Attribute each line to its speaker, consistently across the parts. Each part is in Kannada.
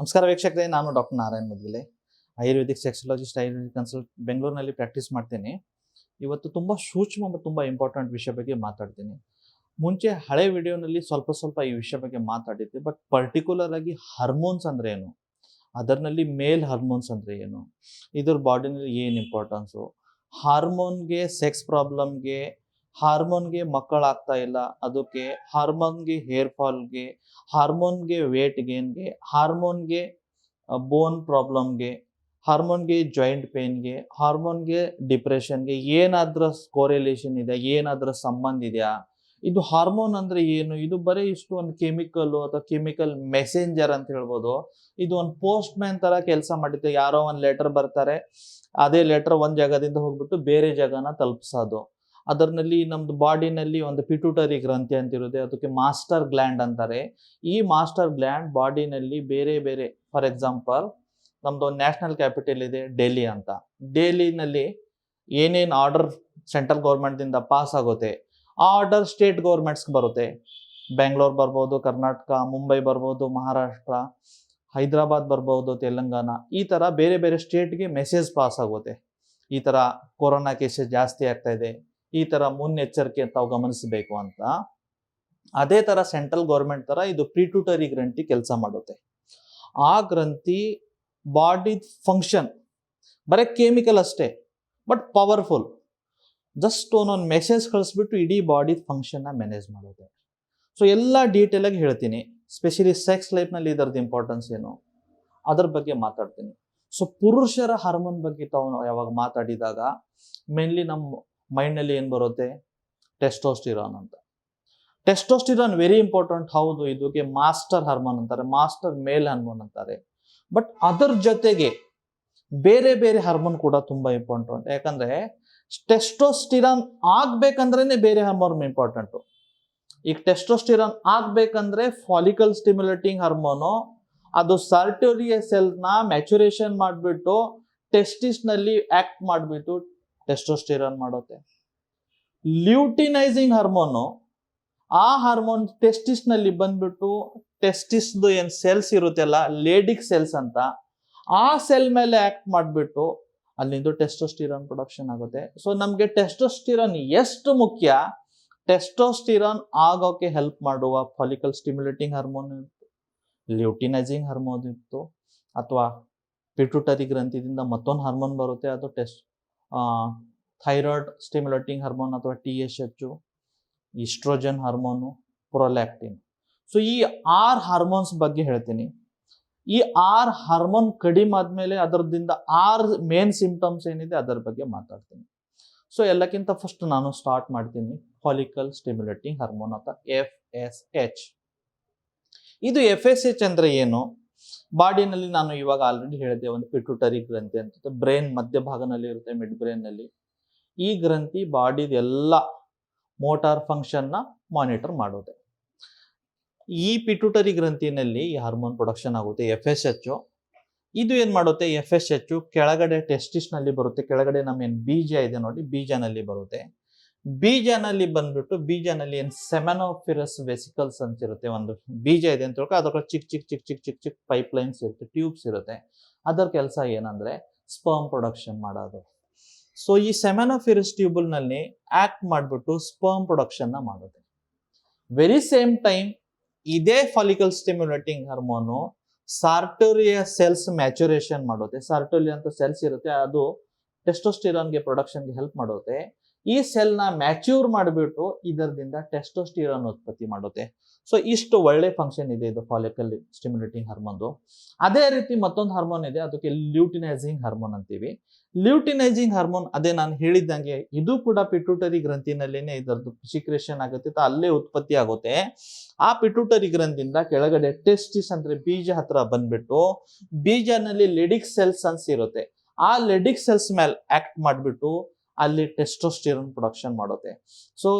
Speaker 1: ನಮಸ್ಕಾರ ವೀಕ್ಷಕರೇ, ನಾನು doctor Narayan Mudgile ayurvedic sexologist, ayurvedic consult ಬೆಂಗಳೂರಿನಲ್ಲಿ ಪ್ರಾಕ್ಟೀಸ್ ಮಾಡ್ತೀನಿ. ಇವತ್ತು ತುಂಬ ಸೂಕ್ಷ್ಮ ಮತ್ತು ತುಂಬ ಇಂಪಾರ್ಟೆಂಟ್ ವಿಷಯ ಬಗ್ಗೆ ಮಾತಾಡ್ತೀನಿ. ಮುಂಚೆ ಹಳೆ ವಿಡಿಯೋನಲ್ಲಿ ಸ್ವಲ್ಪ ಸ್ವಲ್ಪ ಈ ವಿಷಯ ಬಗ್ಗೆ ಮಾತಾಡಿದ್ದೆ, ಬಟ್ ಪರ್ಟಿಕ್ಯುಲರ್ ಆಗಿ ಹಾರ್ಮೋನ್ಸ್ ಅಂದರೆ ಏನು? ಅದರಲ್ಲಿ ಮೇಲ್ ಹಾರ್ಮೋನ್ಸ್ ಅಂದರೆ ಏನು? ಇದ್ರ ಬಾಡಿನಲ್ಲಿ ಏನು ಇಂಪಾರ್ಟೆನ್ಸು ಹಾರ್ಮೋನ್ಗೆ ಸೆಕ್ಸ್ ಪ್ರಾಬ್ಲಮ್ಗೆ ಹಾರ್ಮೋನ್ಗೆ ಮಕ್ಕಳಾಗ್ತಾ ಇಲ್ಲ. ಅದಕ್ಕೆ ಹಾರ್ಮೋನ್ಗೆ ಹೇರ್ ಫಾಲ್ಗೆ, ಹಾರ್ಮೋನ್ಗೆ ವೇಟ್ ಗೇನ್ಗೆ, ಹಾರ್ಮೋನ್ಗೆ ಬೋನ್ ಪ್ರಾಬ್ಲಮ್ಗೆ, ಹಾರ್ಮೋನ್ಗೆ ಜಾಯಿಂಟ್ ಪೇನ್ಗೆ, ಹಾರ್ಮೋನ್ಗೆ ಡಿಪ್ರೆಷನ್ಗೆ ಏನಾದ್ರೂ ಕೋರಿಲೇಷನ್ ಇದೆ, ಏನಾದ್ರೂ ಸಂಬಂಧ ಇದೆಯಾ? ಇದು ಹಾರ್ಮೋನ್ ಅಂದ್ರೆ ಏನು? ಇದು ಬರೀ ಇಷ್ಟು ಒಂದು ಕೆಮಿಕಲ್ ಅಥವಾ ಕೆಮಿಕಲ್ ಮೆಸೆಂಜರ್ ಅಂತ ಹೇಳ್ಬೋದು. ಇದು ಒಂದು ಪೋಸ್ಟ್ ಮ್ಯಾನ್ ತರ ಕೆಲಸ ಮಾಡಿದ್ದೆ ಯಾರೋ ಒಂದು ಲೆಟರ್ ಬರ್ತಾರೆ. ಅದೇ ಲೆಟರ್ ಒಂದ್ ಜಾಗದಿಂದ ಹೋಗ್ಬಿಟ್ಟು ಬೇರೆ ಜಾಗನ ತಲುಪಿಸೋದು. ಅದರಲ್ಲಿ ನಮ್ದು ಬಾಡಿನಲ್ಲಿ ಒಂದು ಪಿಟ್ಯೂಟರಿ ಗ್ರಂಥಿ ಅಂತ ಇರುತ್ತೆ ಅದಕ್ಕೆ ಮಾಸ್ಟರ್ ಗ್ಲ್ಯಾಂಡ್ ಅಂತಾರೆ. ಈ ಮಾಸ್ಟರ್ ಗ್ಲ್ಯಾಂಡ್ ಬಾಡಿನಲ್ಲಿ ಬೇರೆ ಬೇರೆ ಫಾರ್ ಎಕ್ಸಾಂಪಲ್ ನಮ್ದು ನ್ಯಾಷನಲ್ ಕ್ಯಾಪಿಟಲ್ ಇದೆ ಡೆಲ್ಲಿ ಅಂತ. ಡೆಲ್ಲಿನಲ್ಲಿ ಏನೇನು ಆರ್ಡರ್ ಸೆಂಟ್ರಲ್ ಗೌರ್ಮೆಂಟ್ದಿಂದ ಪಾಸ್ ಆಗುತ್ತೆ, ಆ ಆರ್ಡರ್ ಸ್ಟೇಟ್ ಗೌರ್ಮೆಂಟ್ಸ್ಗೆ ಬರುತ್ತೆ. ಬೆಂಗಳೂರು ಬರ್ಬೋದು ಕರ್ನಾಟಕ ಮುಂಬೈ ಬರ್ಬೋದು ಮಹಾರಾಷ್ಟ್ರ ಹೈದರಾಬಾದ್ ಬರ್ಬೋದು ತೆಲಂಗಾಣ ಈ ಥರ ಬೇರೆ ಬೇರೆ ಸ್ಟೇಟ್ಗೆ ಮೆಸೇಜ್ ಪಾಸ್ ಆಗುತ್ತೆ. ಈ ಥರ ಕೊರೋನಾ ಕೇಸಸ್ ಜಾಸ್ತಿ ಆಗ್ತಾ ಇದೆ. ಈ ತರ ಮುನ್ನೆಚ್ಚರಿಕೆ ತಾವು ಗಮನಿಸಬೇಕು ಅಂತ. ಅದೇ ತರ ಸೆಂಟ್ರಲ್ ಗೌರ್ಮೆಂಟ್ ತರ ಇದು ಪ್ರಿಟ್ಯೂಟರಿ ಗ್ರಂಥಿ ಕೆಲಸ ಮಾಡುತ್ತೆ. ಆ ಗ್ರಂಥಿ ಬಾಡಿ ಫಂಕ್ಷನ್, ಬರೀ ಕೆಮಿಕಲ್ ಅಷ್ಟೇ, ಬಟ್ ಪವರ್ಫುಲ್. ಜಸ್ಟ್ ಒಂದೊಂದು ಮೆಸೇಜ್ ಕಳಿಸ್ಬಿಟ್ಟು ಇಡೀ ಬಾಡಿ ಫಂಕ್ಷನ್ನ ಮ್ಯಾನೇಜ್ ಮಾಡುತ್ತೆ. ಸೊ ಎಲ್ಲ ಡೀಟೇಲಾಗಿ ಹೇಳ್ತೀನಿ. ಸ್ಪೆಷಲಿ ಸೆಕ್ಸ್ ಲೈಫ್ನಲ್ಲಿ ಇದರದ್ದು ಇಂಪಾರ್ಟೆನ್ಸ್ ಏನು? ಅದ್ರ ಬಗ್ಗೆ ಮಾತಾಡ್ತೀನಿ. ಸೊ ಪುರುಷರ ಹಾರ್ಮೋನ್ ಬಗ್ಗೆ ತಾವು ಯಾವಾಗ ಮಾತಾಡಿದಾಗ, ಮೇನ್ಲಿ ನಮ್ಮ ಮೈಂಡ್ನಲ್ಲಿ ಏನು ಬರುತ್ತೆ? ಟೆಸ್ಟೋಸ್ಟಿರಾನ್ ಅಂತ. ಟೆಸ್ಟೋಸ್ಟಿರಾನ್ ವೆರಿ ಇಂಪಾರ್ಟೆಂಟ್ ಹೌದು, ಇದಕ್ಕೆ ಮಾಸ್ಟರ್ ಹಾರ್ಮೋನ್ ಅಂತಾರೆ, ಮಾಸ್ಟರ್ ಮೇಲ್ ಹಾರ್ಮೋನ್ ಅಂತಾರೆ. ಬಟ್ ಅದರ ಜೊತೆಗೆ ಬೇರೆ ಬೇರೆ ಹಾರ್ಮೋನ್ ಕೂಡ ತುಂಬಾ ಇಂಪಾರ್ಟೆಂಟ್. ಯಾಕಂದ್ರೆ ಟೆಸ್ಟೋಸ್ಟಿರಾನ್ ಆಗ್ಬೇಕಂದ್ರೇನೆ ಬೇರೆ ಹಾರ್ಮೋನ್ ಇಂಪಾರ್ಟೆಂಟು. ಈಗ ಟೆಸ್ಟೋಸ್ಟಿರಾನ್ ಆಗ್ಬೇಕಂದ್ರೆ ಫಾಲಿಕಲ್ ಸ್ಟಿಮ್ಯುಲೇಟಿಂಗ್ ಹಾರ್ಮೋನು, ಅದು ಸರ್ಟೋರಿಯ ಸೆಲ್ನ ಮ್ಯಾಚುರೇಷನ್ ಮಾಡಿಬಿಟ್ಟು ಟೆಸ್ಟಿಸ್ನಲ್ಲಿ ಆಕ್ಟ್ ಮಾಡಿಬಿಟ್ಟು ಟೆಸ್ಟೋಸ್ಟಿರಾನ್ ಮಾಡುತ್ತೆ. ಲ್ಯೂಟಿನೈಸಿಂಗ್ ಹಾರ್ಮೋನು ಆ ಹಾರ್ಮೋನ್ ಟೆಸ್ಟಿಸ್ನಲ್ಲಿ ಬಂದ್ಬಿಟ್ಟು ಟೆಸ್ಟಿಸ್ದು ಏನ್ ಸೆಲ್ಸ್ ಇರುತ್ತಲ್ಲ ಲೇಡಿಕ್ ಸೆಲ್ಸ್ ಅಂತ, ಆ ಸೆಲ್ ಮೇಲೆ ಆಕ್ಟ್ ಮಾಡಿಬಿಟ್ಟು ಅಲ್ಲಿಂದ ಟೆಸ್ಟೋಸ್ಟಿರನ್ ಪ್ರೊಡಕ್ಷನ್ ಆಗುತ್ತೆ. ಸೊ ನಮಗೆ ಟೆಸ್ಟೋಸ್ಟಿರಾನ್ ಎಷ್ಟು ಮುಖ್ಯ? ಟೆಸ್ಟೋಸ್ಟಿರಾನ್ ಆಗೋಕೆ ಹೆಲ್ಪ್ ಮಾಡುವ ಫಾಲಿಕಲ್ ಸ್ಟಿಮ್ಯುಲೇಟಿಂಗ್ ಹಾರ್ಮೋನ್ ಇತ್ತು. ಲ್ಯೂಟಿನೈಸಿಂಗ್ ಹಾರ್ಮೋನ್ ಇತ್ತು. ಅಥವಾ ಪಿಟುಟರಿ ಗ್ರಂಥಿದಿಂದ ಮತ್ತೊಂದು ಹಾರ್ಮೋನ್ ಬರುತ್ತೆ, ಅದು ಟೆಸ್ಟ್ ಥೈರಾಯ್ಡ್ ಸ್ಟಿಮ್ಯುಲೇಟಿಂಗ್ ಹಾರ್ಮೋನ್ ಅಥವಾ T S H oestrogen hormone prolactin so ಈ ಆರ್ ಹಾರ್ಮೋನ್ಸ್ ಬಗ್ಗೆ ಹೇಳ್ತೀನಿ. ಈ ಆರ್ ಹಾರ್ಮೋನ್ ಕಡಿಮೆ ಆದ್ಮೇಲೆ ಅದರದಿಂದ ಆರ್ ಮೇನ್ ಸಿಂಪ್ಟಮ್ಸ್ ಏನಿದೆ ಅದರ ಬಗ್ಗೆ ಮಾತಾಡ್ತೀನಿ. ಸೊ ಎಲ್ಲಕ್ಕಿಂತ ಫಸ್ಟ್ ನಾನು ಸ್ಟಾರ್ಟ್ ಮಾಡ್ತೀನಿ. ಫಾಲಿಕಲ್ ಸ್ಟಿಮ್ಯುಲೇಟಿಂಗ್ ಹಾರ್ಮೋನ್ ಅಥವಾ ಎಫ್ ಎಸ್ ಎಚ್ ಇದು ಎಫ್ ಎಸ್ ಎಚ್ ಅಂದರೆ ಏನು? ಬಾಡಿನಲ್ಲಿ ನಾನು ಇವಾಗ ಆಲ್ರೆಡಿ ಹೇಳಿದೆ ಒಂದು ಪಿಟ್ಯೂಟರಿ ಗ್ರಂಥಿ ಅಂತ. ಬ್ರೈನ್ ಮಧ್ಯಭಾಗನಲ್ಲಿ ಇರುತ್ತೆ ಮಿಡ್ ಬ್ರೈನ್ನಲ್ಲಿ ಈ ಗ್ರಂಥಿ ಬಾಡಿದ ಎಲ್ಲ ಮೋಟಾರ್ ಫಂಕ್ಷನ್ನ ಮಾನಿಟರ್ ಮಾಡುತ್ತೆ ಈ ಪಿಟ್ಯೂಟರಿ ಗ್ರಂಥಿನಲ್ಲಿ ಈ ಹಾರ್ಮೋನ್ ಪ್ರೊಡಕ್ಷನ್ ಆಗುತ್ತೆ ಎಫ್ ಎಸ್ ಎಚ್ ಇದು ಏನು ಮಾಡುತ್ತೆ ಎಫ್ ಎಸ್ ಎಚ್ ಕೆಳಗಡೆ ಟೆಸ್ಟಿಸ್ನಲ್ಲಿ ಬರುತ್ತೆ. ಕೆಳಗಡೆ ನಮ್ಮ ಏನು ಬೀಜ ಇದೆ ನೋಡಿ ಬೀಜನಲ್ಲಿ ಬರುತ್ತೆ. ಬೀಜನಲ್ಲಿ ಬಂದ್ಬಿಟ್ಟು ಬೀಜನಲ್ಲಿ ಏನು ಸೆಮೆನೋಫಿರಸ್ ವೆಸಿಕಲ್ಸ್ ಅಂತ ಇರುತ್ತೆ ಒಂದು ಬೀಜ ಇದೆ ಅಂತ ಹೇಳ್ಕೊ ಅದಕ್ಕೆ ಚಿಕ್ಕ ಚಿಕ್ಕ ಚಿಕ್ಕ ಚಿಕ್ಕ ಚಿಕ್ಕ ಪೈಪ್ ಲೈನ್ಸ್ ಇರುತ್ತೆ, ಟ್ಯೂಬ್ಸ್ ಇರುತ್ತೆ. ಅದರ ಕೆಲಸ ಏನಂದ್ರೆ ಸ್ಪರ್ಮ್ ಪ್ರೊಡಕ್ಷನ್ ಮಾಡೋದು. ಸೊ ಈ ಸೆಮೆನೋಫಿರಸ್ ಟ್ಯೂಬಲ್ನಲ್ಲಿ ಆಕ್ಟ್ ಮಾಡಿಬಿಟ್ಟು ಸ್ಪರ್ಮ್ ಪ್ರೊಡಕ್ಷನ್ನ ಮಾಡುತ್ತೆ ವೆರಿ ಸೇಮ್ ಟೈಮ್ ಇದೇ follicle stimulating hormone Sertoli cells maturation ಮಾಡುತ್ತೆ ಸಾರ್ಟೋರಿಯ ಅಂತ ಸೆಲ್ಸ್ ಇರುತ್ತೆ, ಅದು ಟೆಸ್ಟೋಸ್ಟಿರಾನ್ಗೆ ಪ್ರೊಡಕ್ಷನ್ಗೆ ಹೆಲ್ಪ್ ಮಾಡುತ್ತೆ ಈ ಸೆಲ್ನ ಮ್ಯಾಚ್ಯೂರ್ ಮಾಡಿಬಿಟ್ಟು ಇದರದಿಂದ ಟೆಸ್ಟೋಸ್ಟಿರಾನ್ ಉತ್ಪತ್ತಿ ಮಾಡುತ್ತೆ. ಸೊ ಇಷ್ಟು ಒಳ್ಳೆ ಫಂಕ್ಷನ್ ಇದೆ ಇದು ಫಾಲಿಕಲ್ ಸ್ಟಿಮ್ಯುಲೇಟಿಂಗ್ ಹಾರ್ಮೋನ್ದು ಅದೇ ರೀತಿ ಮತ್ತೊಂದು ಹಾರ್ಮೋನ್ ಇದೆ, ಅದಕ್ಕೆ ಲ್ಯೂಟಿನೈಸಿಂಗ್ ಹಾರ್ಮೋನ್ ಅಂತೀವಿ. ಲ್ಯೂಟಿನೈಸಿಂಗ್ ಹಾರ್ಮೋನ್ ಅದೇ ನಾನು ಹೇಳಿದ್ದಂಗೆ, ಇದು ಕೂಡ ಪಿಟ್ಯೂಟರಿ ಗ್ರಂಥಿನಲ್ಲೇನೆ ಇದರದ್ದು ಸಿಕ್ರೇಷನ್ ಆಗುತ್ತೆ ಅಲ್ಲೇ ಉತ್ಪತ್ತಿ ಆಗುತ್ತೆ. ಆ ಪಿಟ್ಯೂಟರಿ ಗ್ರಂಥಿಯಿಂದ ಕೆಳಗಡೆ ಟೆಸ್ಟಿಸ್ ಅಂದ್ರೆ ಬೀಜ ಹತ್ರ ಬಂದ್ಬಿಟ್ಟು, ಬೀಜನಲ್ಲಿ ಲೆಡಿಕ್ ಸೆಲ್ಸ್ ಅನ್ಸ್ ಇರುತ್ತೆ. ಆ ಲೆಡಿಕ್ ಸೆಲ್ಸ್ ಮೇಲೆ ಆಕ್ಟ್ ಮಾಡಿಬಿಟ್ಟು ಅಲ್ಲಿ ಟೆಸ್ಟೋಸ್ಟಿರನ್ ಪ್ರೊಡಕ್ಷನ್ ಮಾಡುತ್ತೆ. ಸೊ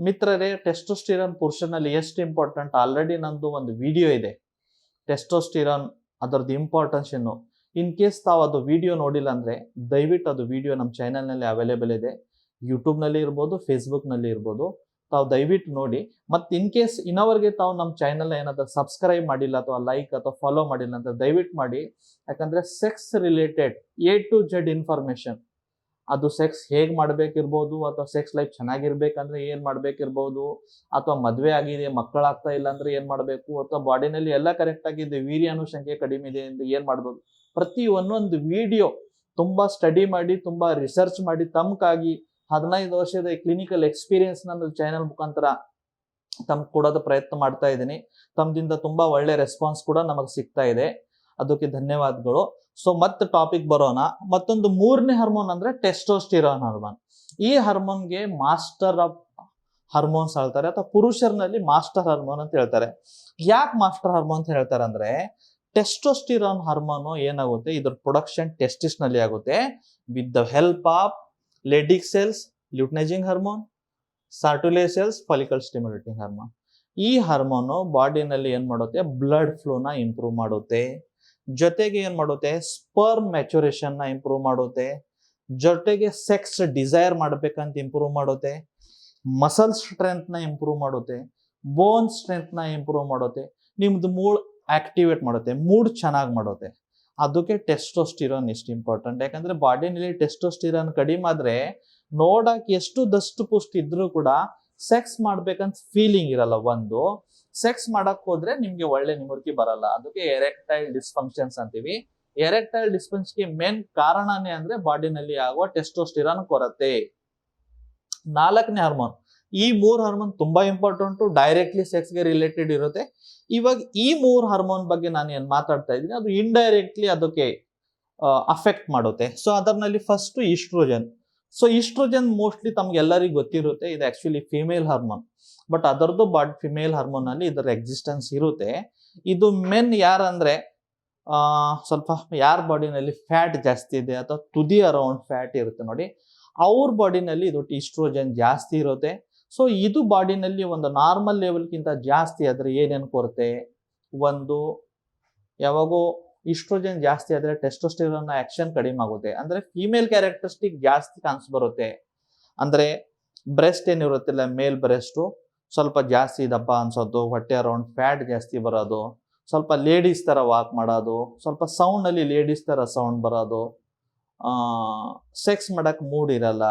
Speaker 1: ಮಿತ್ರರೇ ಟೆಸ್ಟೋಸ್ಟಿರನ್ ಪುರುಷನಲ್ಲಿ ಎಷ್ಟು ಇಂಪಾರ್ಟೆಂಟ್ ಆಲ್ರೆಡಿ ನಂದು ಒಂದು ವಿಡಿಯೋ ಇದೆ. ಟೆಸ್ಟೋಸ್ಟಿರನ್ ಅದರದ್ದು ಇಂಪಾರ್ಟೆನ್ಸ್ ಏನು? ಇನ್ ಕೇಸ್ ತಾವು ಅದು ವಿಡಿಯೋ ನೋಡಿಲ್ಲ ಅಂದ್ರೆ, ದಯವಿಟ್ಟು ಅದು ವಿಡಿಯೋ ನಮ್ಮ ಚಾನಲ್ನಲ್ಲಿ ಅವೈಲೇಬಲ್ ಇದೆ. ಯೂಟ್ಯೂಬ್ನಲ್ಲಿ ಇರ್ಬೋದು ಫೇಸ್ಬುಕ್ನಲ್ಲಿ ಇರ್ಬೋದು. ತಾವು ದಯವಿಟ್ಟು ನೋಡಿ. ಮತ್ತು ಇನ್ ಕೇಸ್ ಇನ್ನವರೆಗೆ ತಾವು ನಮ್ಮ ಚಾನೆಲ್ ಏನಾದ್ರು ಸಬ್ಸ್ಕ್ರೈಬ್ ಮಾಡಿಲ್ಲ ಅಥವಾ ಲೈಕ್ ಅಥವಾ ಫಾಲೋ ಮಾಡಿಲ್ಲ ಅಂತ ದಯವಿಟ್ಟು ಮಾಡಿ. ಯಾಕಂದ್ರೆ sex related A to Z information ಅದು ಸೆಕ್ಸ್ ಹೇಗೆ ಮಾಡ್ಬೇಕಿರ್ಬೋದು ಅಥವಾ ಸೆಕ್ಸ್ ಲೈಫ್ ಚೆನ್ನಾಗಿರ್ಬೇಕಂದ್ರೆ ಏನು ಮಾಡ್ಬೇಕಿರ್ಬೋದು ಅಥವಾ ಮದುವೆ ಆಗಿದೆ, ಮಕ್ಕಳಾಗ್ತಾ ಇಲ್ಲ ಅಂದ್ರೆ ಏನು ಮಾಡಬೇಕು? ಅಥವಾ ಬಾಡಿನಲ್ಲಿ ಎಲ್ಲ ಕರೆಕ್ಟ್ ಆಗಿದೆ ವೀರ್ಯಾಣು ಸಂಖ್ಯೆ ಕಡಿಮೆ ಇದೆ ಎಂದು ಏನು ಮಾಡ್ಬೋದು? ಪ್ರತಿ ಒಂದೊಂದು ವಿಡಿಯೋ ತುಂಬ ಸ್ಟಡಿ ಮಾಡಿ, ತುಂಬಾ ರಿಸರ್ಚ್ ಮಾಡಿ ತಮಗಾಗಿ ಹದಿನೈದು ವರ್ಷದ ಕ್ಲಿನಿಕಲ್ ಎಕ್ಸ್ಪೀರಿಯನ್ಸ್ ನನ್ನ ಚಾನೆಲ್ ಮುಖಾಂತರ ತಮ್ಗೆ ಕೊಡೋದು ಪ್ರಯತ್ನ ಮಾಡ್ತಾ ಇದ್ದೀನಿ. ತಮ್ಮದಿಂದ ತುಂಬಾ ಒಳ್ಳೆ ರೆಸ್ಪಾನ್ಸ್ ಕೂಡ ನಮಗೆ ಸಿಗ್ತಾ ಇದೆ. ಅದಕ್ಕೆ ಧನ್ಯವಾದಗಳು. ಸೊ ಮತ್ತೆ ಟಾಪಿಕ್ ಬರೋಣ. ಮತ್ತೊಂದು ಮೂರನೇ ಹಾರ್ಮೋನ್ ಅಂದ್ರೆ ಟೆಸ್ಟೋಸ್ಟಿರಾನ್ ಹಾರ್ಮೋನ್ ಈ ಹಾರ್ಮೋನ್ಗೆ ಮಾಸ್ಟರ್ ಆಫ್ ಹಾರ್ಮೋನ್ಸ್ ಹೇಳ್ತಾರೆ ಅಥವಾ ಪುರುಷರಲ್ಲಿ ಮಾಸ್ಟರ್ ಹಾರ್ಮೋನ್ ಅಂತ ಹೇಳ್ತಾರೆ. ಯಾಕೆ ಮಾಸ್ಟರ್ ಹಾರ್ಮೋನ್ ಅಂತ ಹೇಳ್ತಾರೆ ಅಂದ್ರೆ ಟೆಸ್ಟೋಸ್ಟಿರಾನ್ ಹಾರ್ಮೋನು ಏನಾಗುತ್ತೆ? ಇದ್ರ ಪ್ರೊಡಕ್ಷನ್ ಟೆಸ್ಟಿಸ್ನಲ್ಲಿ ಆಗುತ್ತೆ. With the help of Leydig cells luteinizing hormone Sertoli cells follicle stimulating hormone ಈ ಹಾರ್ಮೋನು ಬಾಡಿನಲ್ಲಿ ಏನ್ ಮಾಡುತ್ತೆ? ಬ್ಲಡ್ ಫ್ಲೋನ ಇಂಪ್ರೂವ್ ಮಾಡುತ್ತೆ. ಜೊತೆಗೆ ಏನ್ ಮಾಡುತ್ತೆ? ಸ್ಪರ್ಮ್ ಮ್ಯಾಚುರೇಷನ್ನ ಇಂಪ್ರೂವ್ ಮಾಡುತ್ತೆ. ಜೊತೆಗೆ ಸೆಕ್ಸ್ ಡಿಸೈರ್ ಮಾಡ್ಬೇಕಂತ ಇಂಪ್ರೂವ್ ಮಾಡುತ್ತೆ. ಮಸಲ್ ಸ್ಟ್ರೆಂತ್ನ ಇಂಪ್ರೂವ್ ಮಾಡುತ್ತೆ. ಬೋನ್ ಸ್ಟ್ರೆಂತ್ನ ಇಂಪ್ರೂವ್ ಮಾಡುತ್ತೆ. ನಿಮ್ದು ಮೂಡ್ ಆಕ್ಟಿವೇಟ್ ಮಾಡುತ್ತೆ. ಮೂಡ್ ಚೆನ್ನಾಗಿ ಮಾಡುತ್ತೆ. ಅದಕ್ಕೆ ಟೆಸ್ಟೋಸ್ಟಿರೋನ್ ಇಷ್ಟು ಇಂಪಾರ್ಟೆಂಟ್. ಯಾಕಂದ್ರೆ ಬಾಡಿನಲ್ಲಿ ಟೆಸ್ಟೋಸ್ಟಿರೋನ್ ಕಡಿಮೆ ಆದ್ರೆ ನೋಡಕ್ ಎಷ್ಟು ದಷ್ಟು ಪುಸ್ಟ್ ಇದ್ರೂ ಕೂಡ ಸೆಕ್ಸ್ ಮಾಡ್ಬೇಕಂತ ಫೀಲಿಂಗ್ ಇರಲ್ಲ ಒಂದು. ಸೆಕ್ಸ್ ಮಾಡಕ್ ಹೋದ್ರೆ ನಿಮ್ಗೆ ಒಳ್ಳೆ ನಿಮರ್ಕಿ ಬರಲ್ಲ. ಅದಕ್ಕೆ ಎರೆಕ್ಟೈಲ್ ಡಿಸ್ಫಂಕ್ಷನ್ಸ್ ಅಂತೀವಿ. ಎರೆಕ್ಟೈಲ್ ಡಿಸ್ಫಂಕ್ಷನ್ಗೆ ಮೇನ್ ಕಾರಣನೇ ಅಂದ್ರೆ ಬಾಡಿನಲ್ಲಿ ಆಗುವ ಟೆಸ್ಟೋಸ್ಟಿರಾನ್ ಕೊರತೆ. ನಾಲ್ಕನೇ ಹಾರ್ಮೋನ್ ಈ ಮೂರ್ ಹಾರ್ಮೋನ್ ತುಂಬಾ ಇಂಪಾರ್ಟೆಂಟ್ ಡೈರೆಕ್ಟ್ಲಿ ಸೆಕ್ಸ್ಗೆ ರಿಲೇಟೆಡ್ ಇರುತ್ತೆ. ಇವಾಗ ಈ ಮೂರ್ ಹಾರ್ಮೋನ್ ಬಗ್ಗೆ ನಾನು ಏನ್ ಮಾತಾಡ್ತಾ ಇದ್ದೀನಿ, ಅದು ಇಂಡೈರೆಕ್ಟ್ಲಿ ಅದಕ್ಕೆ ಅಫೆಕ್ಟ್ ಮಾಡುತ್ತೆ. ಸೊ ಅದರಲ್ಲಿ first oestrogen so oestrogen mostly ತಮ್ಗೆ ಎಲ್ಲರಿಗೂ ಗೊತ್ತಿರುತ್ತೆ, ಇದು ಆಕ್ಚುಲಿ ಫಿಮೇಲ್ ಹಾರ್ಮೋನ್ ಬಟ್ ಅದರದ್ದು ಬಾಡ್ ಫಿಮೇಲ್ ಹಾರ್ಮೋನ್ ಅಲ್ಲಿ ಇದರ ಎಕ್ಸಿಸ್ಟೆನ್ಸ್ ಇರುತ್ತೆ. ಇದು ಮೆನ್ ಯಾರಂದ್ರೆ ಸ್ವಲ್ಪ ಯಾರ ಬಾಡಿನಲ್ಲಿ ಫ್ಯಾಟ್ ಜಾಸ್ತಿ ಇದೆ ಅಥವಾ ತುದಿ ಅರೌಂಡ್ ಫ್ಯಾಟ್ ಇರುತ್ತೆ ನೋಡಿ, ಅವ್ರ ಬಾಡಿನಲ್ಲಿ ಇದು ಈಸ್ಟ್ರೋಜನ್ ಜಾಸ್ತಿ ಇರುತ್ತೆ. ಸೊ ಇದು ಬಾಡಿನಲ್ಲಿ ಒಂದು ನಾರ್ಮಲ್ ಲೆವೆಲ್ಗಿಂತ ಜಾಸ್ತಿ ಆದ್ರೆ ಏನೇನು ಕೊರತೆ? ಒಂದು, ಯಾವಾಗೋ ಇಸ್ಟ್ರೋಜನ್ ಜಾಸ್ತಿ ಆದರೆ ಟೆಸ್ಟೋಸ್ಟಿರೋನ್ ಆಕ್ಷನ್ ಕಡಿಮೆ ಆಗುತ್ತೆ. ಅಂದ್ರೆ ಫೀಮೇಲ್ ಕ್ಯಾರೆಕ್ಟರಿಸ್ಟಿಕ್ ಜಾಸ್ತಿ ಕಾಣಿಸ್ ಬರುತ್ತೆ. ಅಂದ್ರೆ ಬ್ರೆಸ್ಟ್ ಏನಿರುತ್ತಿಲ್ಲ ಮೇಲ್ ಬ್ರೆಸ್ಟು ಸ್ವಲ್ಪ ಜಾಸ್ತಿ ದಪ್ಪ ಅನ್ಸೋದು, ಹೊಟ್ಟೆ ಅರೌಂಡ್ ಫ್ಯಾಟ್ ಜಾಸ್ತಿ ಬರೋದು, ಸ್ವಲ್ಪ ಲೇಡೀಸ್ ಥರ ವಾಕ್ ಮಾಡೋದು, ಸ್ವಲ್ಪ ಸೌಂಡ್ ಅಲ್ಲಿ ಲೇಡೀಸ್ ಥರ ಸೌಂಡ್ ಬರೋದು. ಸೆಕ್ಸ್ ಮಾಡೋಕ್ಕೆ ಮೂಡ್ ಇರಲ್ಲ.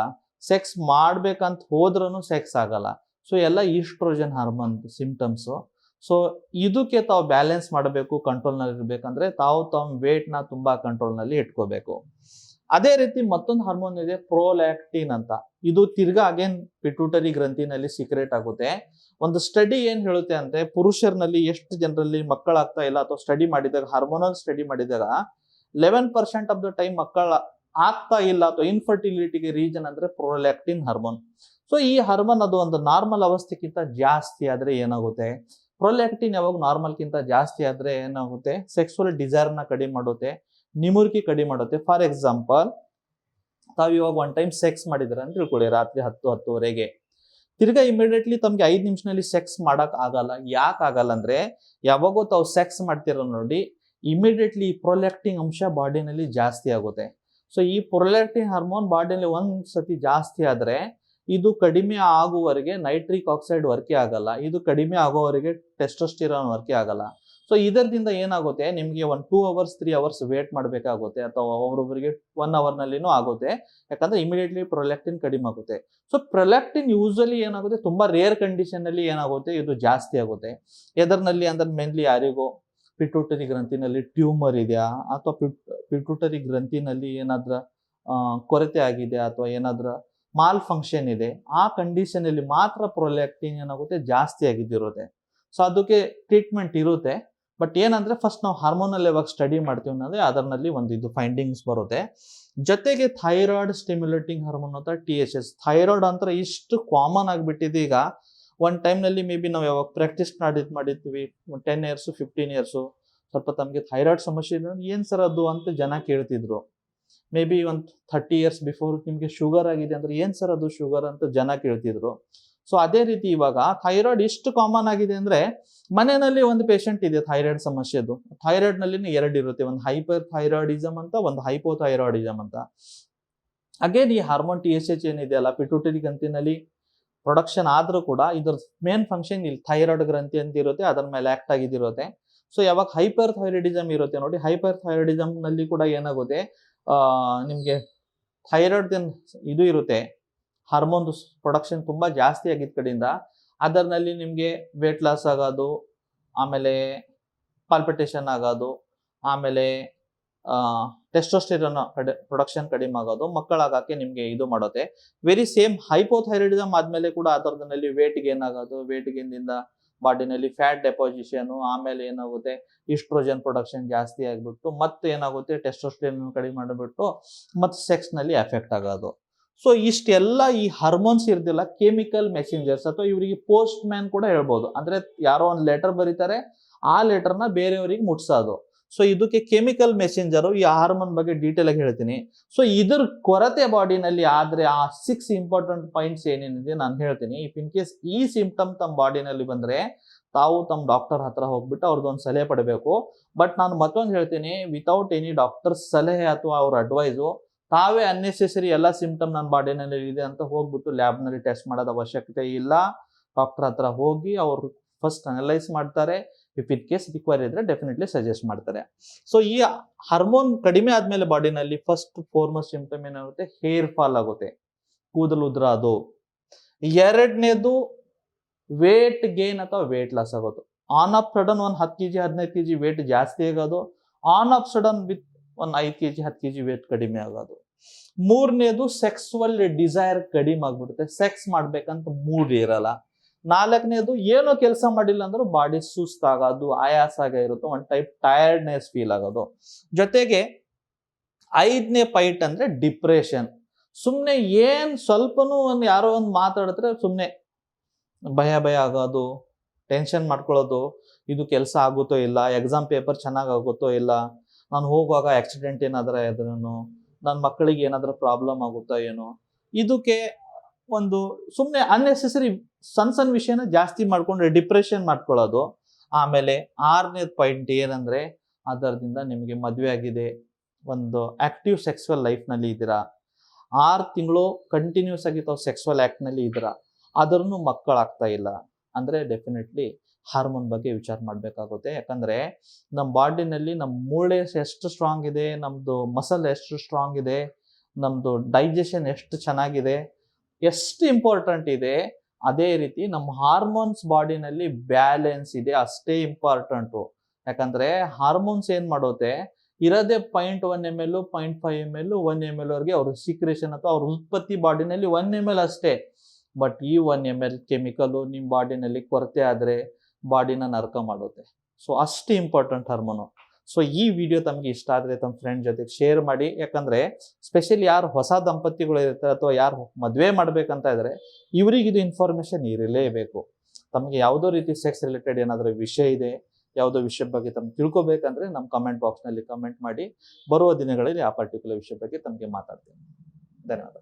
Speaker 1: ಸೆಕ್ಸ್ ಮಾಡ್ಬೇಕಂತ ಹೋದ್ರೂ ಸೆಕ್ಸ್ ಆಗಲ್ಲ. ಸೊ ಎಲ್ಲ ಈಸ್ಟ್ರೋಜನ್ ಹಾರ್ಮೋನ್ ಸಿಂಪ್ಟಮ್ಸು ಸೊ ಇದಕ್ಕೆ ತಾವು ಬ್ಯಾಲೆನ್ಸ್ ಮಾಡಬೇಕು ಕಂಟ್ರೋಲ್ನಲ್ಲಿ ಇರಬೇಕಂದ್ರೆ ತಾವು ತಮ್ಮ ವೇಟ್ನ ತುಂಬಾ ಕಂಟ್ರೋಲ್ನಲ್ಲಿ ಇಟ್ಕೋಬೇಕು. ಅದೇ ರೀತಿ ಮತ್ತೊಂದು ಹಾರ್ಮೋನ್ ಇದೆ ಪ್ರೋಲ್ಯಾಕ್ಟಿನ್ ಅಂತ. ಇದು ತಿರ್ಗಾ ಅಗೇನ್ ಪಿಟ್ಯೂಟರಿ ಗ್ರಂಥಿನಲ್ಲಿ ಸೀಕ್ರೆಟ್ ಆಗುತ್ತೆ. ಒಂದು ಸ್ಟಡಿ ಏನ್ ಹೇಳುತ್ತೆ ಅಂದ್ರೆ ಪುರುಷರ್ನಲ್ಲಿ ಎಷ್ಟು ಜನರಲ್ಲಿ ಮಕ್ಕಳಾಗ್ತಾ ಇಲ್ಲ ಅಥವಾ ಸ್ಟಡಿ ಮಾಡಿದಾಗ ಹಾರ್ಮೋನಲ್ ಸ್ಟಡಿ ಮಾಡಿದಾಗ eleven percent of the time ಮಕ್ಕಳ ಆಗ್ತಾ ಇಲ್ಲ ಅಥವಾ ಇನ್ಫರ್ಟಿಲಿಟಿಗೆ ರೀಸನ್ ಅಂದ್ರೆ ಪ್ರೋಲ್ಯಾಕ್ಟಿನ್ ಹಾರ್ಮೋನ್ ಸೊ ಈ ಹಾರ್ಮೋನ್ ಅದು ಒಂದು ನಾರ್ಮಲ್ ಅವಸ್ಥೆಗಿಂತ ಜಾಸ್ತಿ ಆದ್ರೆ ಏನಾಗುತ್ತೆ? ಪ್ರೊಲ್ಯಾಕ್ಟಿನ್ ಯಾವಾಗ ನಾರ್ಮಲ್ಗಿಂತ ಜಾಸ್ತಿ ಆದ್ರೆ ಏನಾಗುತ್ತೆ? ಸೆಕ್ಸುವಲ್ ಡಿಸೈರ್ನ ಕಡಿಮೆ ಮಾಡುತ್ತೆ, ನಿಮುರ್ಕಿ ಕಡಿಮೆ ಮಾಡುತ್ತೆ. ಫಾರ್ ಎಕ್ಸಾಂಪಲ್ ತಾವು ಇವಾಗ ಒನ್ ಟೈಮ್ ಸೆಕ್ಸ್ ಮಾಡಿದ್ರ ಅಂತ ತಿಳ್ಕೊಳ್ಳಿ, ರಾತ್ರಿ ಹತ್ತು, ಹತ್ತುವರೆಗೆ. ತಿರ್ಗಾ ಇಮಿಡಿಯೇಟ್ಲಿ ತಮ್ಗೆ ಐದು ನಿಮಿಷದಲ್ಲಿ ಸೆಕ್ಸ್ ಮಾಡಕ್ ಆಗಲ್ಲ. ಯಾಕೆ ಆಗಲ್ಲ ಅಂದ್ರೆ, ಯಾವಾಗೋ ತಾವು ಸೆಕ್ಸ್ ಮಾಡ್ತಿರೋ ನೋಡಿ ಇಮಿಡಿಯೇಟ್ಲಿ ಪ್ರೊಲ್ಯಾಕ್ಟಿಂಗ್ ಅಂಶ ಬಾಡಿನಲ್ಲಿ ಜಾಸ್ತಿ ಆಗುತ್ತೆ. ಸೊ ಈ ಪ್ರೊಲ್ಯಾಕ್ಟಿಂಗ್ ಹಾರ್ಮೋನ್ ಬಾಡಿನಲ್ಲಿ ಒಂದ್ ಸತಿ ಜಾಸ್ತಿ ಆದ್ರೆ ಇದು ಕಡಿಮೆ ಆಗುವವರೆಗೆ ನೈಟ್ರಿಕ್ ಆಕ್ಸೈಡ್ ವರ್ಕೆ ಆಗಲ್ಲ. ಇದು ಕಡಿಮೆ ಆಗೋವರೆಗೆ ಟೆಸ್ಟೋಸ್ಟಿರಾನ್ ವರ್ಕೆ ಆಗಲ್ಲ. ಸೊ ಇದರಿಂದ ಏನಾಗುತ್ತೆ? ನಿಮಗೆ ಒಂದು two hours three hours wait ಮಾಡಬೇಕಾಗುತ್ತೆ ಅಥವಾ ಒಬ್ಬೊಬ್ಬರಿಗೆ ಒನ್ ಅವರ್ನಲ್ಲಿನೂ ಆಗುತ್ತೆ. ಯಾಕಂದ್ರೆ ಇಮಿಡಿಯೇಟ್ಲಿ ಪ್ರೊಲೆಕ್ಟಿನ್ ಕಡಿಮೆ ಆಗುತ್ತೆ. ಸೊ ಪ್ರೊಲೆಕ್ಟಿನ್ ಯೂಸಲಿ ಏನಾಗುತ್ತೆ? ತುಂಬಾ ರೇರ್ ಕಂಡೀಷನ್ ಅಲ್ಲಿ ಏನಾಗುತ್ತೆ? ಇದು ಜಾಸ್ತಿ ಆಗುತ್ತೆ. ಎದರ್ನಲ್ಲಿ ಅಂದ್ರೆ ಮೇನ್ಲಿ ಯಾರಿಗೋ ಪಿಟ್ಯೂಟರಿ ಗ್ರಂಥಿನಲ್ಲಿ ಟ್ಯೂಮರ್ ಇದೆಯಾ? ಅಥವಾ ಪಿಟ್ಯೂಟರಿ ಗ್ರಂಥಿನಲ್ಲಿ ಏನಾದ್ರ ಕೊರತೆ ಆಗಿದೆ ಅಥವಾ ಏನಾದ್ರ ಮಾಲ್ ಫಂಕ್ಷನ್ ಇದೆ, ಆ ಕಂಡೀಷನ್ ಅಲ್ಲಿ ಮಾತ್ರ ಪ್ರೊಲ್ಯಾಕ್ಟಿನ್ ಏನಾಗುತ್ತೆ ಜಾಸ್ತಿ ಆಗಿದ್ದಿರುತ್ತೆ. ಸೊ ಅದಕ್ಕೆ ಟ್ರೀಟ್ಮೆಂಟ್ ಇರುತ್ತೆ ಬಟ್ ಏನಂದ್ರೆ ಫಸ್ಟ್ ನಾವು ಹಾರ್ಮೋನಲ್ ಯಾವಾಗ ಸ್ಟಡಿ ಮಾಡ್ತೀವಿ ಅನ್ನೋದೇ ಅದರಲ್ಲಿ ಒಂದು ಇದು ಫೈಂಡಿಂಗ್ಸ್ ಬರುತ್ತೆ. ಜೊತೆಗೆ ಥೈರಾಯ್ಡ್ ಸ್ಟಿಮ್ಯುಲೇಟಿಂಗ್ ಹಾರ್ಮೋನ್ ಅಂತ ಟಿ ಎಚ್ ಎಸ್ ಥೈರಾಯ್ಡ್ ಅಂತ ಇಷ್ಟು ಕಾಮನ್ ಆಗಿಬಿಟ್ಟಿದೆ ಈಗ. ಒಂದು ಟೈಮ್ನಲ್ಲಿ ಮೇ ಬಿ ನಾವು ಯಾವಾಗ ಪ್ರಾಕ್ಟೀಸ್ ಮಾಡಿದ್ ಮಾಡಿದ್ವಿ ಟೆನ್ ಇಯರ್ಸು ಫಿಫ್ಟೀನ್ ಇಯರ್ಸು ಸ್ವಲ್ಪ ತಮಗೆ ಥೈರಾಯ್ಡ್ ಸಮಸ್ಯೆ ಏನು ಸರ್ ಅದು ಅಂತ ಜನ ಕೇಳ್ತಿದ್ರು. ಮೇ ಬಿ ಒಂದು ಥರ್ಟಿ ಇಯರ್ಸ್ ಬಿಫೋರ್ ನಿಮಗೆ ಶುಗರ್ ಆಗಿದೆ ಅಂದ್ರೆ ಏನು ಸರ್ ಅದು ಶುಗರ್ ಅಂತ ಜನ ಕೇಳ್ತಿದ್ರು. ಸೊ ಅದೇ ರೀತಿ ಇವಾಗ ಥೈರಾಯ್ಡ್ ಎಷ್ಟು ಕಾಮನ್ ಆಗಿದೆ ಅಂದ್ರೆ ಮನೆಯಲ್ಲಿ ಒಂದು ಪೇಷಂಟ್ ಇದೆ ಥೈರಾಯ್ಡ್ ಸಮಸ್ಯೆದು. ಥೈರಾಯ್ಡ್ನಲ್ಲಿ ಎರಡು ಇರುತ್ತೆ, ಒಂದು ಹೈಪರ್ ಥೈರಾಯ್ಡಿಸಮ್ ಅಂತ, ಒಂದು ಹೈಪೋಥೈರಾಯ್ಡಿಸಮ್ ಅಂತ. ಅಗೇನ್ ಈ ಹಾರ್ಮೋನ್ ಟಿ ಎಸ್ ಎಚ್ ಏನಿದೆ ಅಲ್ಲ ಪಿಟ್ಯೂಟರಿ ಗ್ರಂಥಿನಲ್ಲಿ ಪ್ರೊಡಕ್ಷನ್ ಆದರೂ ಕೂಡ ಇದ್ರ ಮೇನ್ ಫಂಕ್ಷನ್ ಇಲ್ಲಿ ಥೈರಾಯ್ಡ್ ಗ್ರಂಥಿ ಅಂತ ಇರುತ್ತೆ, ಅದರ ಮೇಲೆ ಆಕ್ಟ್ ಆಗಿದಿರುತ್ತೆ. ಸೊ ಯಾವಾಗ ಹೈಪರ್ ಥೈರಾಯ್ಡಿಸಮ್ ಇರುತ್ತೆ ನೋಡಿ ಹೈಪರ್ ಥೈರಾಯ್ಡಿಸಮ್ನಲ್ಲಿ ಕೂಡ ಏನಾಗುತ್ತೆ ನಿಮ್ಗೆ ಥೈರಾಯ್ಡ್ ಇದು ಇರುತ್ತೆ. ಹಾರ್ಮೋನ್ ಪ್ರೊಡಕ್ಷನ್ ತುಂಬಾ ಜಾಸ್ತಿ ಆಗಿದ್ದ ಕಡೆಯಿಂದ ಅದರಲ್ಲಿ ನಿಮಗೆ ವೇಟ್ ಲಾಸ್ ಆಗೋದು, ಆಮೇಲೆ ಪಾಲ್ಪಿಟೇಷನ್ ಆಗೋದು, ಆಮೇಲೆ, ಆ ಪ್ರೊಡಕ್ಷನ್ ಕಡಿಮೆ ಆಗೋದು, ಮಕ್ಕಳಾಗಕ್ಕೆ ನಿಮಗೆ ಇದು ಮಾಡುತ್ತೆ ವೆರಿ ಸೇಮ್ ಹೈಪೋಥೈರಾಯ್ಡಿಸಮ್ ಆದಮೇಲೆ ಕೂಡ ಅದರದಲ್ಲಿ ವೇಟ್ ಗೇನ್ ಆಗೋದು ವೇಟ್ ಗೇನ್ದಿಂದ ಬಾಡಿನಲ್ಲಿ ಫ್ಯಾಟ್ ಡೆಪಾಸಿಷನ್ ಆಮೇಲೆ ಏನಾಗುತ್ತೆ? ಇಸ್ಟ್ರೋಜನ್ ಪ್ರೊಡಕ್ಷನ್ ಜಾಸ್ತಿ ಆಗಿಬಿಟ್ಟು, ಮತ್ತೆ ಏನಾಗುತ್ತೆ? ಟೆಸ್ಟೋಸ್ಟ್ರೇನ್ ಕಡಿಮೆ ಮಾಡಿಬಿಟ್ಟು, ಮತ್ತೆ ಸೆಕ್ಸ್ನಲ್ಲಿ ಎಫೆಕ್ಟ್ ಆಗೋದು. ಸೊ ಇಷ್ಟೆಲ್ಲ ಈ ಹಾರ್ಮೋನ್ಸ್ ಇರ್ದಿಲ್ಲ ಕೆಮಿಕಲ್ ಮೆಸೆಂಜರ್ಸ್ ಅಥವಾ ಇವರಿಗೆ ಪೋಸ್ಟ್ ಮ್ಯಾನ್ ಕೂಡ ಹೇಳ್ಬೋದು. ಅಂದ್ರೆ ಯಾರೋ ಒಂದು ಲೆಟರ್ ಬರೀತಾರೆ, ಆ ಲೆಟರ್ನ ಬೇರೆಯವರಿಗೆ ಮುಟ್ಸೋದು. ಸೊ ಇದಕ್ಕೆ ಕೆಮಿಕಲ್ ಮೆಸೆಂಜರು ಈ ಹಾರ್ಮೋನ್ ಬಗ್ಗೆ ಡೀಟೇಲ್ ಆಗಿ ಹೇಳ್ತೀನಿ. ಸೊ ಇದ್ರ ಕೊರತೆ ಬಾಡಿನಲ್ಲಿ ಆದ್ರೆ ಆ ಸಿಕ್ಸ್ ಇಂಪಾರ್ಟೆಂಟ್ ಪಾಯಿಂಟ್ಸ್ ಏನೇನಿದೆ ನಾನು ಹೇಳ್ತೀನಿ. ಇಫ್ ಇನ್ ಕೇಸ್ ಈ ಸಿಂಪ್ಟಮ್ ತಮ್ಮ ಬಾಡಿನಲ್ಲಿ ಬಂದ್ರೆ ತಾವು ತಮ್ಮ ಡಾಕ್ಟರ್ ಹತ್ರ ಹೋಗ್ಬಿಟ್ಟು ಅವ್ರದ್ದೊಂದು ಸಲಹೆ ಪಡಬೇಕು. ಬಟ್ ನಾನು ಮತ್ತೊಂದು ಹೇಳ್ತೀನಿ ವಿತೌಟ್ ಎನಿ ಡಾಕ್ಟರ್ ಸಲಹೆ ಅಥವಾ ಅವ್ರ ಅಡ್ವೈಸು ತಾವೇ ಅನ್ನೆಸೆಸರಿ ಎಲ್ಲ ಸಿಂಪ್ಟಮ್ ನನ್ನ ಬಾಡಿನಲ್ಲಿ ಇದೆ ಅಂತ ಹೋಗ್ಬಿಟ್ಟು ಲ್ಯಾಬ್ನಲ್ಲಿ ಟೆಸ್ಟ್ ಮಾಡೋದು ಅವಶ್ಯಕತೆ ಇಲ್ಲ. ಡಾಕ್ಟರ್ ಹತ್ರ ಹೋಗಿ ಅವರು ಫಸ್ಟ್ ಅನಲೈಸ್ ಮಾಡ್ತಾರೆ. ಇಫ್ ಕೇಸ್ ರಿಕ್ವೈರ್ ಇದ್ರೆ ಡೆಫಿನೆಟ್ಲಿ ಸಜೆಸ್ಟ್ ಮಾಡ್ತಾರೆ. ಸೊ ಈ ಹಾರ್ಮೋನ್ ಕಡಿಮೆ ಆದ್ಮೇಲೆ ಬಾಡಿನಲ್ಲಿ ಫಸ್ಟ್ ಫೋರ್ಮಸ್ ಸಿಂಪ್ಟಮ್ ಏನಾಗುತ್ತೆ? ಹೇರ್ ಫಾಲ್ ಆಗುತ್ತೆ. ಕೂದಲು ಉದ್ರೋದು. ಎರಡನೇದು ವೇಟ್ ಗೇನ್ ಅಥವಾ ವೇಟ್ ಲಾಸ್ ಆಗೋದು. ಆನ್ ಆಫ್ ಸಡನ್ ಒಂದು ಹತ್ತು ಕೆ ಜಿ ಹದಿನೈದು ಕೆ ಜಿ ವೇಟ್ ಜಾಸ್ತಿ ಆಗೋದು. ಆನ್ ಆಫ್ ಸಡನ್ ವಿತ್ ಒಂದು ಐದು ಕೆ ಜಿ ಹತ್ತು ಕೆ ಜಿ ವೇಟ್ ಕಡಿಮೆ ಆಗೋದು. ಮೂರನೇದು ಸೆಕ್ಸುವಲ್ ಡಿಸೈರ್ ಕಡಿಮೆ ಆಗ್ಬಿಡುತ್ತೆ. ಸೆಕ್ಸ್ ಮಾಡ್ಬೇಕಂತ ಮೂಡ್ ಇರಲ್ಲ. ನಾಲ್ಕನೇದು, ಏನೋ ಕೆಲಸ ಮಾಡಿಲ್ಲ ಅಂದ್ರೂ ಬಾಡಿ ಸುಸ್ತಾಗೋದು ಆಯಾಸ ಆಗ ಇರುತ್ತೆ, ಒಂದು ಟೈಪ್ ಟಯರ್ಡ್ನೆಸ್ ಫೀಲ್ ಆಗೋದು. ಜೊತೆಗೆ, ಐದನೇ ಪೈಟ್ ಅಂದ್ರೆ ಡಿಪ್ರೆಷನ್ ಸುಮ್ಮನೆ ಏನು ಸ್ವಲ್ಪನೂ ಒಂದು ಯಾರೋ ಒಂದು ಮಾತಾಡಿದ್ರೆ ಸುಮ್ಮನೆ ಭಯ ಭಯ ಆಗೋದು ಟೆನ್ಷನ್ ಮಾಡ್ಕೊಳ್ಳೋದು, ಇದು ಕೆಲಸ ಆಗುತ್ತೋ ಇಲ್ಲ ಎಕ್ಸಾಮ್ ಪೇಪರ್ ಚೆನ್ನಾಗಿ ಆಗುತ್ತೋ ಇಲ್ಲ, ನಾನು ಹೋಗುವಾಗ ಆಕ್ಸಿಡೆಂಟ್ ಏನಾದರೂ ಇದ್ರೂ ನನ್ನ ಮಕ್ಕಳಿಗೆ ಏನಾದರೂ ಪ್ರಾಬ್ಲಮ್ ಆಗುತ್ತೋ ಏನೋ, ಇದಕ್ಕೆ ಒಂದು ಸುಮ್ಮನೆ ಅನ್ನೆಸೆಸರಿ ಸಣ್ಣ ಸಣ್ಣ ವಿಷಯನ ಜಾಸ್ತಿ ಮಾಡ್ಕೊಂಡ್ರೆ ಡಿಪ್ರೆಷನ್ ಮಾಡ್ಕೊಳ್ಳೋದು. ಆಮೇಲೆ ಆರನೇ ಪಾಯಿಂಟ್ ಏನಂದ್ರೆ ಅದರದಿಂದ ನಿಮಗೆ ಮದುವೆ ಆಗಿದೆ. ಒಂದು ಆಕ್ಟಿವ್ ಸೆಕ್ಸುವಲ್ ಲೈಫ್ನಲ್ಲಿ ಇದ್ದೀರಾ. ಆರು ತಿಂಗಳು ಕಂಟಿನ್ಯೂಸ್ ಆಗಿ ತಾವು ಸೆಕ್ಸುವಲ್ ಆ್ಯಕ್ಟ್ನಲ್ಲಿ ಇದ್ದೀರಾ. ಆದ್ರೂ ಮಕ್ಕಳಾಗ್ತಾ ಇಲ್ಲ. ಅಂದರೆ ಡೆಫಿನೆಟ್ಲಿ ಹಾರ್ಮೋನ್ ಬಗ್ಗೆ ವಿಚಾರ ಮಾಡಬೇಕಾಗುತ್ತೆ. ಯಾಕಂದರೆ ನಮ್ಮ ಬಾಡಿನಲ್ಲಿ ನಮ್ಮ ಮೂಳೆ ಎಷ್ಟು ಸ್ಟ್ರಾಂಗ್ ಇದೆ ನಮ್ಮದು ಮಸಲ್ ಎಷ್ಟು ಸ್ಟ್ರಾಂಗ್ ಇದೆ ನಮ್ಮದು ಡೈಜೆಷನ್ ಎಷ್ಟು ಚೆನ್ನಾಗಿದೆ ಎಷ್ಟು ಇಂಪಾರ್ಟೆಂಟ್ ಇದೆ, ಅದೇ ರೀತಿ ನಮ್ಮ ಹಾರ್ಮೋನ್ಸ್ ಬಾಡಿನಲ್ಲಿ ಬ್ಯಾಲೆನ್ಸ್ ಇದೆ, ಅಷ್ಟೇ ಇಂಪಾರ್ಟೆಂಟು ಯಾಕಂದ್ರೆ ಹಾರ್ಮೋನ್ಸ್ ಏನ್ ಮಾಡುತ್ತೆ, ಇರೋದೇ point one M L point five M L one M L ಅವ್ರಿಗೆ ಅವ್ರ ಸೀಕ್ರೇಷನ್ ಅಥವಾ ಅವ್ರ ಉತ್ಪತ್ತಿ ಬಾಡಿನಲ್ಲಿ ಒನ್ ಎಂ ಎಲ್ ಅಷ್ಟೇ. ಬಟ್ ಈ ಒನ್ ಎಂ ಎಲ್ ಕೆಮಿಕಲು ನಿಮ್ಮ ಬಾಡಿನಲ್ಲಿ ಕೊರತೆ ಆದರೆ ಬಾಡಿನ ನರ್ಕ ಮಾಡುತ್ತೆ. ಸೊ ಅಷ್ಟು ಇಂಪಾರ್ಟೆಂಟ್ ಹಾರ್ಮೋನು ಸೊ ಈ ವಿಡಿಯೋ ತಮಗೆ ಇಷ್ಟ ಆದರೆ ತಮ್ಮ ಫ್ರೆಂಡ್ ಜೊತೆಗೆ ಶೇರ್ ಮಾಡಿ. ಯಾಕಂದ್ರೆ ಸ್ಪೆಷಲಿ ಯಾರು ಹೊಸ ದಂಪತಿಗಳು ಇರ್ತಾರೆ ಅಥವಾ ಯಾರು ಮದುವೆ ಮಾಡಬೇಕಂತ ಇದ್ದಾರೆ ಇದು ಇನ್ಫಾರ್ಮೇಷನ್ ಇರಲೇಬೇಕು. ತಮಗೆ ಯಾವುದೋ ರೀತಿ ಸೆಕ್ಸ್ ರಿಲೇಟೆಡ್ ಏನಾದರೂ ವಿಷಯ ಇದೆ, ಯಾವುದೋ ವಿಷಯ ಬಗ್ಗೆ ತಮ್ಗೆ ತಿಳ್ಕೊಬೇಕಂದ್ರೆ ನಮ್ಮ ಕಮೆಂಟ್ ಬಾಕ್ಸ್ನಲ್ಲಿ ಕಮೆಂಟ್ ಮಾಡಿ. ಬರುವ ದಿನಗಳಲ್ಲಿ ಆ ಪರ್ಟಿಕ್ಯುಲರ್ ವಿಷಯ ಬಗ್ಗೆ ತಮಗೆ ಮಾತಾಡ್ತೀನಿ. ಧನ್ಯವಾದ.